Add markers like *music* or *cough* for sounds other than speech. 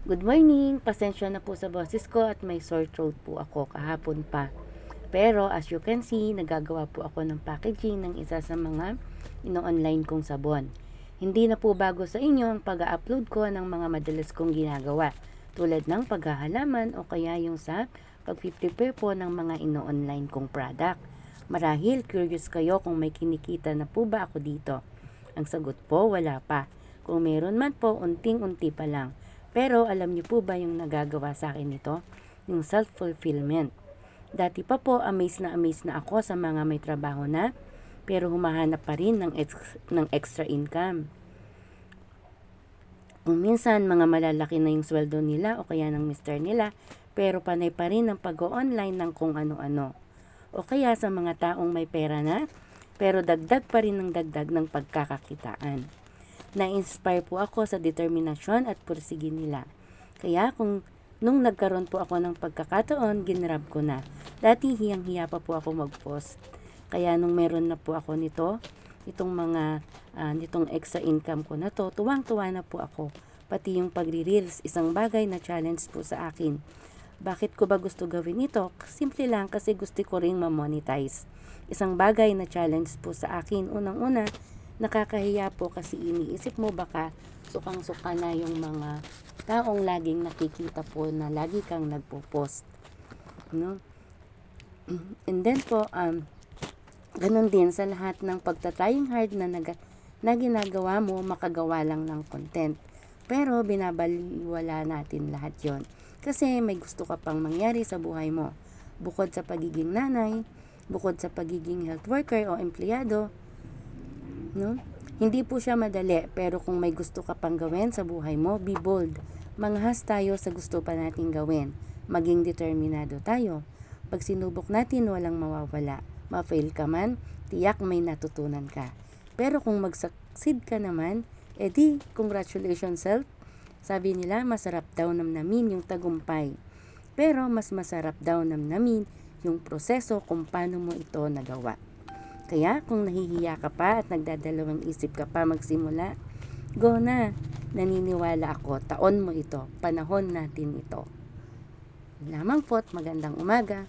Good morning! Pasensya na po sa boses ko at may sore throat po ako kahapon pa. Pero as you can see, nagagawa po ako ng packaging ng isa sa mga ino-online kong sabon. Hindi na po bago sa inyo ang pag-upload ko ng mga madalas kong ginagawa tulad ng paghahalaman o kaya yung sa pag-prepare po ng mga ino-online kong product. Marahil curious kayo kung may kinikita na po ba ako dito. Ang sagot po, wala pa. Kung meron man po, unting-unti pa lang. Pero alam niyo po ba yung nagagawa sa akin ito? Yung self-fulfillment. Dati pa po, amazed na amazed na ako sa mga may trabaho na, pero humahanap pa rin ng, ex- ng extra income. Kung minsan, mga malalaki na yung sweldo nila o kaya ng mister nila, pero panay pa rin ang pag-online ng kung ano-ano. O kaya sa mga taong may pera na, pero dagdag pa rin ng dagdag ng pagkakakitaan. Na-inspire po ako sa determinasyon at pursige nila. Kaya kung nung nagkaroon po ako ng pagkakataon, ginrab ko na. Dati hiyang-hiya pa po ako mag-post. Kaya nung meron na po ako nito, itong mga, ah, nitong extra income ko na to, tuwang-tuwa na po ako. Pati yung pagre-reels, isang bagay na challenge po sa akin. Bakit ko ba gusto gawin ito? Simple lang kasi gusto ko ring ma-monetize. Isang bagay na challenge po sa akin. Unang-una, nakakahiya po kasi iniisip mo baka sukang-suka na yung mga taong laging nakikita po na lagi kang nagpo-post. No? *clears throat* And then po, um, ganun din sa lahat ng pagtatrying hard na, nag, na ginagawa mo, makagawa lang ng content. Pero binabaliwala natin lahat yon Kasi may gusto ka pang mangyari sa buhay mo. Bukod sa pagiging nanay, bukod sa pagiging health worker o empleyado, no? Hindi po siya madali, pero kung may gusto ka pang gawin sa buhay mo, be bold. Manghas tayo sa gusto pa nating gawin. Maging determinado tayo. Pag sinubok natin, walang mawawala. Ma-fail ka man, tiyak may natutunan ka. Pero kung mag-succeed ka naman, edi, congratulations self. Sabi nila, masarap daw namnamin yung tagumpay. Pero mas masarap daw namnamin yung proseso kung paano mo ito nagawa. Kaya kung nahihiya ka pa at nagdadalawang isip ka pa magsimula, go na. Naniniwala ako, taon mo ito, panahon natin ito. Lamang po't magandang umaga.